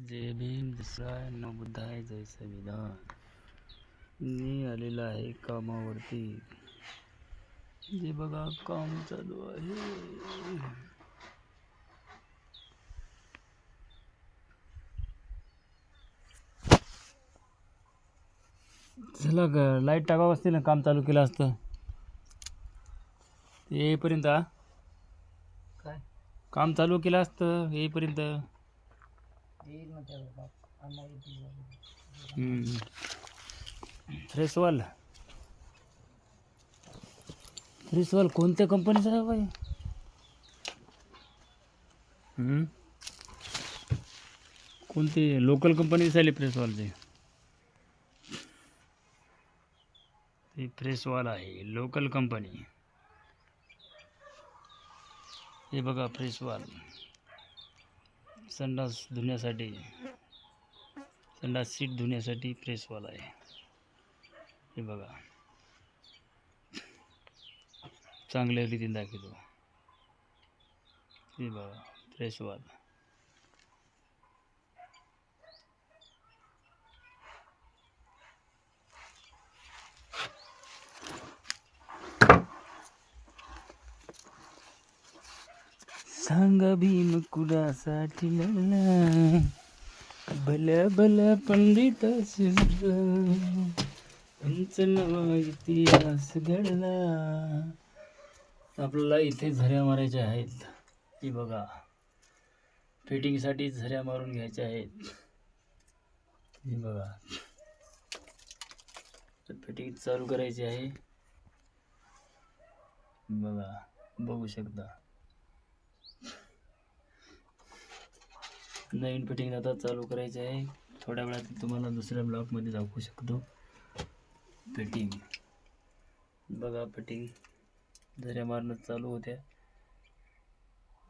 जय भीम दुसराय न बुद्धाय जय संविधान मी आलेला आहे कामावरती. जे बघा काम चालू आहे. चला ग लाइट टाकावं असते ना काम चालू केलं असतं. येईपर्यंत? काय? काम चालू केलं असतं येईपर्यंत. येईल ना फ्रेशवाल फ्रेशवाल कोणत्या कंपनीचा आहे बाई? हम्म? कोणती लोकल कंपनीच आली फ्रेशवालची ती फ्रेशवाल आहे लोकल कंपनी हे बघा फ्रेशवाल संडास धुण्यासाठी संडास सीट धुण्यासाठी प्रेसवाला आहे. हे बघा. चांगल्या रीतीने दाखवतो. हे बघा प्रेसवाला. सांगा भीम कुणासाठी लढला? भल्या भल्या पंडित पंचनामा इतिहास घडला. आपल्याला इथे झऱ्या मारायच्या आहेत. ही बघा. फिटिंगसाठी झऱ्या मारून घ्यायच्या आहेत. ही बघा. फिटिंग चालू करायची आहे. बघा. बघू शकता. नवीन फिटिंग आता चालू करायचं आहे. थोड्या वेळात तुम्हाला दुसऱ्या ब्लॉकमध्ये दाखवू शकतो. फिटिंग बघा फिटिंग झऱ्या मारणं चालू होत्या.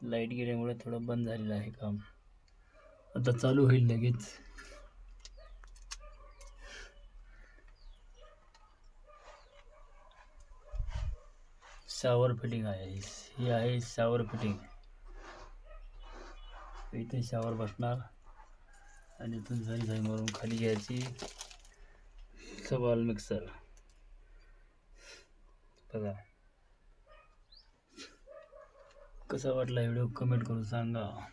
लाइट गेल्यामुळे थोडं बंद झालेलं आहे काम. आता चालू होईल लगेच. शावर फिटिंग आहे. ही आहे शावर फिटिंग इथे शावर बसणार. आणि इथून झारी झारी मारून खाली घ्यायची. सवाल मिक्सर. बघा. कसा वाटला व्हिडिओ? कमेंट करून सांगा.